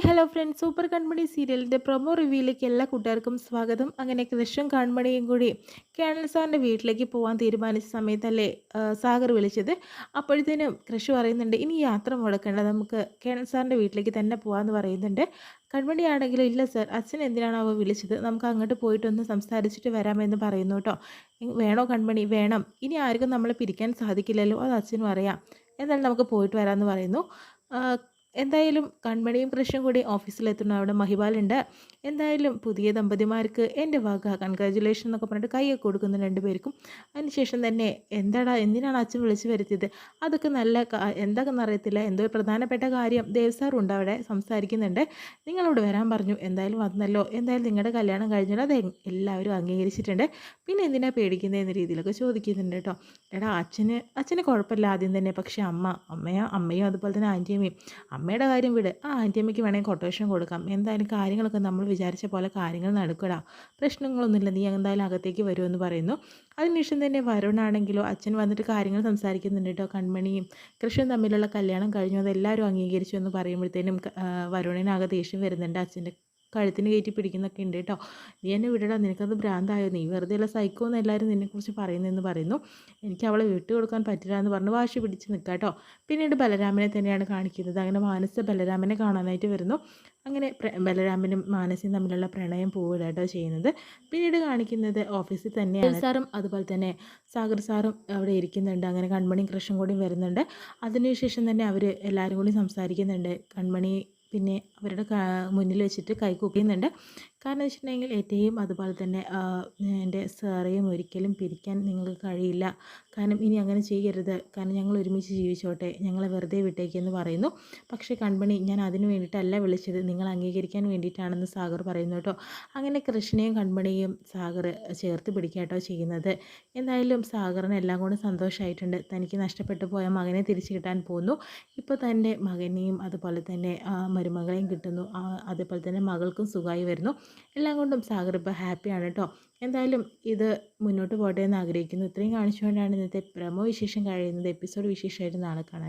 Hello friends super കൺമണി സീരിയലിന്റെ promo റിവ്യൂയിലേക്ക് എല്ലാ കൂട്ടുകാർക്കും സ്വാഗതം. അങ്ങനെ കൃഷ്ണൻ കൺമണിയും കൂടി കേണൽ സാറിന്റെ വീട്ടിലേക്ക് പോകാൻ തീരുമാനിച്ച സമയത്തല്ലേ സാഗർ വിളിച്ചത്. അപ്പോഴത്തേനും കൃഷി പറയുന്നുണ്ട് ഇനി യാത്ര മുടക്കേണ്ട നമുക്ക് കേണൽ സാറിന്റെ വീട്ടിലേക്ക് തന്നെ പോകാമെന്ന് പറയുന്നുണ്ട്. കൺമണി ആണെങ്കിലും ഇല്ല സർ അച്ഛൻ എന്തിനാണ് അവ വിളിച്ചത്? നമുക്ക് അങ്ങോട്ട് പോയിട്ടൊന്ന് സംസാരിച്ചിട്ട് വരാമെന്ന് പറയുന്നു കേട്ടോ വേണോ കൺമണി? വേണം. ഇനി ആർക്കും നമ്മളെ പിരിക്കാൻ സാധിക്കില്ലല്ലോ അത് അച്ഛനും അറിയാം. എന്നാലും നമുക്ക് പോയിട്ട് വരാമെന്ന് പറയുന്നു. എന്തായാലും കൺമണിയും കൃഷ്ണൻ കൂടി ഓഫീസിലെത്തുന്ന അവിടെ മഹിബാലുണ്ട് എന്തായാലും പുതിയ ദമ്പതിമാർക്ക് എന്റെ വാക്ക് കൺഗ്രാജുലേഷൻ എന്നൊക്കെ പറഞ്ഞിട്ട് കൈയൊക്കെ കൊടുക്കുന്ന രണ്ടുപേർക്കും അതിനുശേഷം തന്നെ എന്താടാ എന്തിനാണ് അച്ഛൻ വിളിച്ചു വരുത്തിയത്? അതൊക്കെ നല്ല എന്താണെന്ന് അറിയത്തില്ല. എന്തോ പ്രധാനപ്പെട്ട കാര്യം ദേവ് സാർ ഉണ്ട് അവിടെ സംസാരിക്കുന്നുണ്ട്. നിങ്ങളോട് വരാൻ പറഞ്ഞു. എന്തായാലും വന്നല്ലോ. എന്തായാലും നിങ്ങളുടെ കല്യാണം കഴിഞ്ഞാൽ അത് എല്ലാവരും അംഗീകരിച്ചിട്ടുണ്ട്. പിന്നെ എന്തിനാ പേടിക്കുന്നത് എന്ന രീതിയിലൊക്കെ ചോദിക്കുന്നുണ്ട് കേട്ടോ. എടാ അച്ഛന് അച്ഛന് കുഴപ്പമില്ല ആദ്യം തന്നെ. പക്ഷേ അമ്മ അമ്മയോ അമ്മയും അതുപോലെ തന്നെ ആന്റിയമ്മയും അമ്മയുടെ കാര്യം വിട്. ആ ആന്റിയമ്മയ്ക്ക് വേണമെങ്കിൽ കൊട്ടേഷൻ കൊടുക്കാം. എന്തായാലും കാര്യങ്ങളൊക്കെ നമ്മൾ വിചാരിച്ച പോലെ കാര്യങ്ങൾ നടക്കടാ. പ്രശ്നങ്ങളൊന്നുമില്ല. നീ എന്തായാലും അകത്തേക്ക് വരുമെന്ന് പറയുന്നു. അതിനുശേഷം തന്നെ വരുണാണെങ്കിലോ അച്ഛൻ വന്നിട്ട് കാര്യങ്ങൾ സംസാരിക്കുന്നുണ്ട് കേട്ടോ. കൺമണിയും കൃഷ്ണൻ തമ്മിലുള്ള കല്യാണം കഴിഞ്ഞു. അതെല്ലാവരും അംഗീകരിച്ചു എന്ന് പറയുമ്പോഴത്തേനും വരുണിനകത്ത് ദേഷ്യം വരുന്നുണ്ട് അച്ഛന്റെ കഴുത്തിന് കയറ്റി പിടിക്കുന്നൊക്കെ ഉണ്ട് കേട്ടോ. നീ എന്നെ വിടടാ നിനക്കത് ഭ്രാന്തായോ? നീ വെറുതെ ഉള്ള സൈക്കോ എന്ന് എല്ലാവരും നിന്നെക്കുറിച്ച് പറയുന്നതെന്ന് പറയുന്നു. എനിക്ക് അവളെ വിട്ടു കൊടുക്കാൻ പറ്റില്ല എന്ന് പറഞ്ഞ് വാശി പിടിച്ച് നിൽക്കുക കേട്ടോ. പിന്നീട് ബലരാമനെ തന്നെയാണ് കാണിക്കുന്നത്. അങ്ങനെ മാനസ ബലരാമനെ കാണാനായിട്ട് വരുന്നു. അങ്ങനെ ബലരാമനും മാനസയും തമ്മിലുള്ള പ്രണയം പോവുകയാട്ടോ ചെയ്യുന്നത്. പിന്നീട് കാണിക്കുന്നത് ഓഫീസിൽ തന്നെയാണ്. സാറും അതുപോലെ തന്നെ. സാഗർ സാറും അവിടെ ഇരിക്കുന്നുണ്ട്. അങ്ങനെ കൺമണിയും കൃഷ്ണൻ കൂടിയും വരുന്നുണ്ട്. അതിനുശേഷം തന്നെ അവർ എല്ലാവരും കൂടി സംസാരിക്കുന്നുണ്ട്. കൺമണി പിന്നെ അവരുടെ മുന്നിൽ വെച്ചിട്ട് കൈകൂപ്പിക്കുന്നുണ്ട് കാരണം എന്ന് വെച്ചിട്ടുണ്ടെങ്കിൽ ഏറ്റവും അതുപോലെ തന്നെ എന്റെ സാറേയും ഒരിക്കലും പിരിക്കാൻ നിങ്ങൾക്ക് കഴിയില്ല. കാരണം ഇനി അങ്ങനെ ചെയ്യരുത്. കാരണം ഞങ്ങൾ ഒരുമിച്ച് ജീവിച്ചോട്ടെ. ഞങ്ങളെ വെറുതെ വിട്ടേക്കെന്ന് പറയുന്നു. പക്ഷേ കൺപണി ഞാൻ അതിന് വേണ്ടിയിട്ടല്ല വിളിച്ചത്. നിങ്ങൾ അംഗീകരിക്കാൻ വേണ്ടിയിട്ടാണെന്ന് സാഗർ പറയുന്നു കേട്ടോ. അങ്ങനെ കൃഷ്ണയും കൺപണിയും സാഗർ ചേർത്ത് പിടിക്കാട്ടോ ചെയ്യുന്നത്. എന്തായാലും സാഗറിന് എല്ലാം കൂടെ സന്തോഷമായിട്ടുണ്ട്. തനിക്ക് നഷ്ടപ്പെട്ടു പോയ മകനെ തിരിച്ചു കിട്ടാൻ പോകുന്നു ഇപ്പോൾ തന്റെ മകനെയും അതുപോലെ തന്നെ മരുമകളെയും കിട്ടുന്നു. അതേപോലെ തന്നെ മകൾക്കും സുഖമായി വരുന്നു. എല്ലാം കൊണ്ടും സാഗർ ഇപ്പോൾ ഹാപ്പിയാണ് കേട്ടോ എന്തായാലും ഇത് മുന്നോട്ട് പോട്ടെ എന്ന് ആഗ്രഹിക്കുന്നു. ഇത്രയും കാണിച്ചുകൊണ്ടാണ് ഇന്നത്തെ പ്രമോ വിശേഷം കഴിയുന്നത്. എപ്പിസോഡ് വിശേഷമായിട്ട് നാളെ കാണാൻ